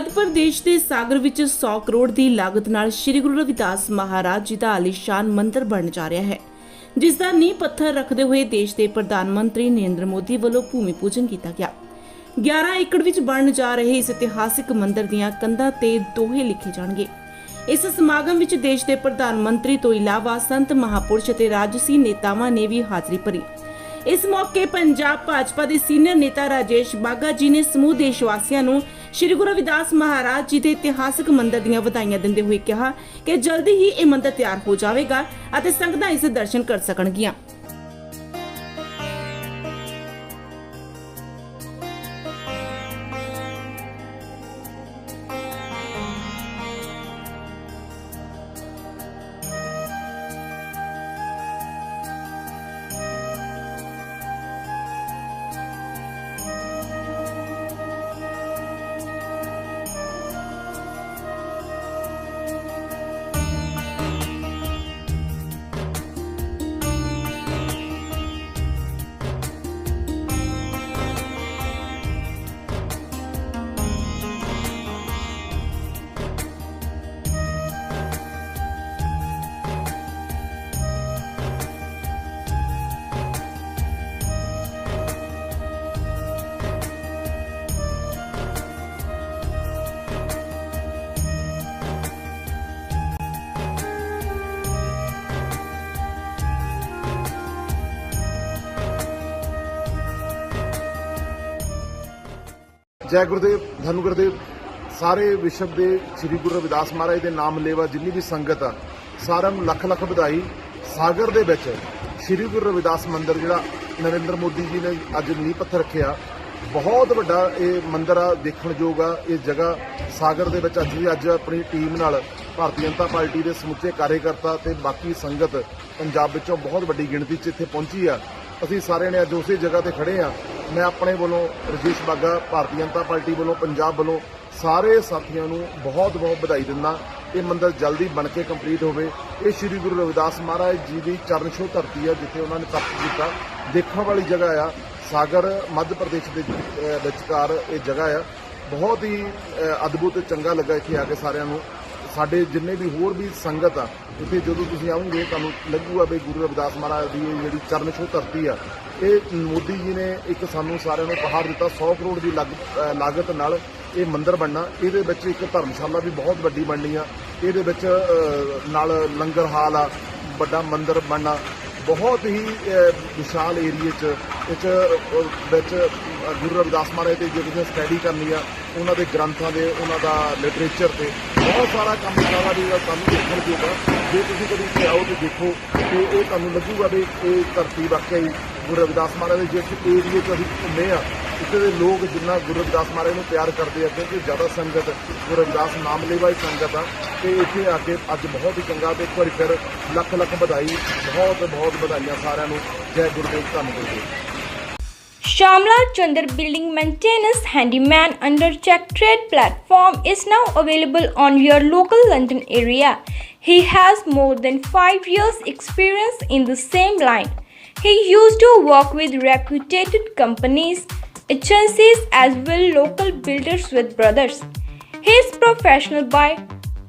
ਮੱਧ ਪ੍ਰਦੇਸ਼ ਦੇ ਸਾਗਰ ਵਿੱਚ 100 ਕਰੋੜ ਦੀ ਲਾਗਤ ਨਾਲ ਸ੍ਰੀ ਗੁਰੂ ਰਵਿਦਾਸ ਮਹਾਰਾਜ ਜੀ ਦਾ ਆਲੀਸ਼ਾਨ ਮੰਦਿਰ ਬਣ ਜਾ ਰਿਹਾ ਹੈ, ਜਿਸ ਦਾ ਨੀਂਹ ਪੱਥਰ ਰੱਖਦੇ ਹੋਏ ਦੇਸ਼ ਦੇ ਪ੍ਰਧਾਨ ਮੰਤਰੀ ਨਰਿੰਦਰ ਮੋਦੀ ਵੱਲੋਂ ਭੂਮੀ ਪੂਜਨ ਕੀਤਾ ਗਿਆ। 11 ਏਕੜ ਵਿੱਚ ਬਣਨ ਜਾ ਰਹੇ ਇਸ ਇਤਿਹਾਸਿਕ ਮੰਦਿਰ ਦੀਆਂ ਕੰਧਾਂ ਤੇ ਦੋਹੇ ਲਿਖੇ ਜਾਣਗੇ। ਇਸ ਸਮਾਗਮ ਵਿੱਚ ਦੇਸ਼ ਦੇ ਪ੍ਰਧਾਨ ਮੰਤਰੀ ਤੋਂ ਇਲਾਵਾ ਸੰਤ ਮਹਾਪੁਰਸ਼ ਅਤੇ ਰਾਜਸੀ ਨੇਤਾਵਾਂ ਨੇ ਵੀ ਹਾਜ਼ਰੀ ਭਰੀ। ਇਸ ਮੌਕੇ ਪੰਜਾਬ ਭਾਜਪਾ ਦੇ ਸੀਨੀਅਰ ਨੇਤਾ ਰਾਜੇਸ਼ ਬਾਗਾ ਜੀ ਨੇ ਸਮੂਹ ਦੇਸ਼ ਵਾਸੀਆਂ ਨੂੰ ਸ੍ਰੀ ਗੁਰੂ ਰਵਿਦਾਸ ਮਹਾਰਾਜ ਜੀ ਦੇ ਇਤਿਹਾਸਕ ਮੰਦਿਰ ਦੀਆਂ ਵਧਾਈਆਂ ਦਿੰਦੇ ਹੋਏ ਕਿਹਾ ਕਿ ਜਲਦੀ ਹੀ ਇਹ ਮੰਦਿਰ ਤਿਆਰ ਹੋ ਜਾਵੇਗਾ ਅਤੇ ਸੰਗਤਾਂ ਇਸ ਦਰਸ਼ਨ ਕਰ ਸਕਣਗੀਆਂ। ਜੈ ਗੁਰਦੇਵ, ਧੰਨ ਗੁਰਦੇਵ, ਸਾਰੇ ਵਿਸ਼ਵ ਦੇ ਸ੍ਰੀ ਗੁਰੂ ਰਵਿਦਾਸ ਮਹਾਰਾਜ ਦੇ ਨਾਮ ਲੇਵਾ ਜਿੰਨੀ ਵੀ ਸੰਗਤ ਆ, ਸਾਰਿਆਂ ਨੂੰ ਲੱਖ ਲੱਖ ਵਧਾਈ। ਸਾਗਰ ਦੇ ਵਿੱਚ ਸ੍ਰੀ ਗੁਰੂ ਰਵਿਦਾਸ ਮੰਦਿਰ ਜਿਹੜਾ ਨਰਿੰਦਰ ਮੋਦੀ ਜੀ ਨੇ ਅੱਜ ਨੀਂਹ ਪੱਥਰ ਰੱਖਿਆ, ਬਹੁਤ ਵੱਡਾ ਇਹ ਮੰਦਿਰ ਆ, ਦੇਖਣ ਯੋਗ ਆ, ਇਹ ਜਗ੍ਹਾ ਸਾਗਰ ਦੇ ਵਿੱਚ ਅੱਜ ਵੀ ਅੱਜ ਆਪਣੀ ਟੀਮ ਨਾਲ ਭਾਰਤੀ ਜਨਤਾ ਪਾਰਟੀ ਦੇ ਸਮੁੱਚੇ ਕਾਰਜਕਰਤਾ ਤੇ ਬਾਕੀ ਸੰਗਤ ਪੰਜਾਬ ਵਿੱਚੋਂ ਬਹੁਤ ਵੱਡੀ ਗਿਣਤੀ 'ਚ ਇੱਥੇ ਪਹੁੰਚੀ ਆ। ਅਸੀਂ ਸਾਰਿਆਂ ਨੇ ਅੱਜ ਉਸੇ ਜਗ੍ਹਾ ਤੇ ਖੜੇ ਆ। ਮੈਂ ਆਪਣੇ ਵੱਲੋਂ ਰਜੇਸ਼ ਬਾਗਾ, ਭਾਰਤੀ ਜਨਤਾ ਪਾਰਟੀ ਵੱਲੋਂ, ਪੰਜਾਬ ਵੱਲੋਂ ਸਾਰੇ ਸਾਥੀਆਂ ਨੂੰ ਬਹੁਤ ਬਹੁਤ ਵਧਾਈ ਦਿੰਦਾ। ਇਹ ਮੰਦਰ ਜਲਦੀ ਬਣ ਕੇ ਕੰਪਲੀਟ ਹੋਵੇ। ਇਹ ਸ੍ਰੀ ਗੁਰੂ ਰਵਿਦਾਸ ਮਹਾਰਾਜ ਜੀ ਦੀ ਚਰਨ ਛੋਹ ਧਰਤੀ ਆ, ਜਿੱਥੇ ਉਹਨਾਂ ਨੇ ਤਪ ਕੀਤਾ। ਦੇਖਣ ਵਾਲੀ ਜਗ੍ਹਾ ਆ, ਸਾਗਰ, ਮੱਧ ਪ੍ਰਦੇਸ਼ ਦੇ ਵਿਚਕਾਰ ਇਹ ਜਗ੍ਹਾ ਆ। ਬਹੁਤ ਹੀ ਅਦਭੁਤ ਚੰਗਾ ਲੱਗਾ ਇੱਥੇ ਆ ਕੇ ਸਾਰਿਆਂ ਨੂੰ। ਸਾਡੇ ਜਿੰਨੇ ਵੀ ਹੋਰ ਵੀ ਸੰਗਤ ਆ, ਇੱਥੇ ਜਦੋਂ ਤੁਸੀਂ ਆਉਂਗੇ, ਤੁਹਾਨੂੰ ਲੱਗੂਗਾ ਵੀ ਗੁਰੂ ਰਵਿਦਾਸ ਮਹਾਰਾਜ ਦੀ ਇਹ ਜਿਹੜੀ ਚਰਨ ਛੋਹ ਧਰਤੀ ਆ, ਇਹ ਮੋਦੀ ਜੀ ਨੇ ਇੱਕ ਸਾਨੂੰ ਸਾਰਿਆਂ ਨੂੰ ਪਹਾੜ ਦਿੱਤਾ 100 ਕਰੋੜ ਦੀ ਲੱਗ- ਲਾਗਤ ਨਾਲ ਇਹ ਮੰਦਿਰ ਬਣਨਾ। ਇਹਦੇ ਵਿੱਚ ਇੱਕ ਧਰਮਸ਼ਾਲਾ ਵੀ ਬਹੁਤ ਵੱਡੀ ਬਣਨੀ ਆ। ਇਹਦੇ ਵਿੱਚ ਨਾਲ ਲੰਗਰ ਹਾਲ ਆ, ਵੱਡਾ ਮੰਦਿਰ ਬਣਨਾ। ਬਹੁਤ ਹੀ ਵਿਸ਼ਾਲ ਏਰੀਏ 'ਚ, ਇਹ ਵਿੱਚ ਗੁਰੂ ਰਵਿਦਾਸ ਮਹਾਰਾਜ ਤੇ ਜੇ ਕਿਸੇ ਸਟੱਡੀ ਕਰਨੀ ਆ, ਉਹਨਾਂ ਦੇ ਗ੍ਰੰਥਾਂ ਦੇ, ਉਹਨਾਂ ਦਾ ਲਿਟਰੇਚਰ ਤੇ, ਬਹੁਤ ਸਾਰਾ ਕੰਮ ਕਰਾਵਾ ਵੀ ਸਾਨੂੰ ਦੇਖਣ ਜੋਗਾ ਜੇ ਤੁਸੀਂ ਕਦੀ ਇੱਥੇ ਆਓ ਤੇ ਦੇਖੋ ਤੇ ਇਹ ਤੁਹਾਨੂੰ ਲੱਗੂਗਾ ਵੀ ਇਹ ਧਰਤੀ ਵਾਕਈ ਗੁਰੂ ਰਵਿਦਾਸ ਮਹਾਰਾਜ ਦੇ ਜਿਸ ਏਰੀਏ 'ਚ ਅਸੀਂ ਘੁੰਮੇ ਆ, ਇੱਥੇ ਦੇ ਲੋਕ ਜਿੰਨਾ ਗੁਰੂ ਰਵਿਦਾਸ ਮਹਾਰਾਜ ਨੂੰ ਪਿਆਰ ਕਰਦੇ ਆ, ਕਿਉਂਕਿ ਜ਼ਿਆਦਾ ਸੰਗਤ ਗੁਰੂ ਰਵਿਦਾਸ ਨਾਮ ਲੈਵਾ ਸੰਗਤ ਆ। ਤੇ ਇੱਥੇ ਆ ਕੇ ਅੱਜ ਬਹੁਤ ਹੀ ਚੰਗਾ ਤੇ ਇੱਕ ਵਾਰੀ ਫਿਰ ਲੱਖ ਲੱਖ ਵਧਾਈ ਬਹੁਤ ਬਹੁਤ ਵਧਾਈਆਂ ਸਾਰਿਆਂ ਨੂੰ ਜੈ ਗੁਰਦੇਵ ਧੰਨ Gurdev Shamla Chandar Building Maintenance Handyman under Check Trade platform is now available on your local London area. He has more than 5 years experience in the same line. He used to work with reputed companies, agencies as well local builders with brothers. He is professional by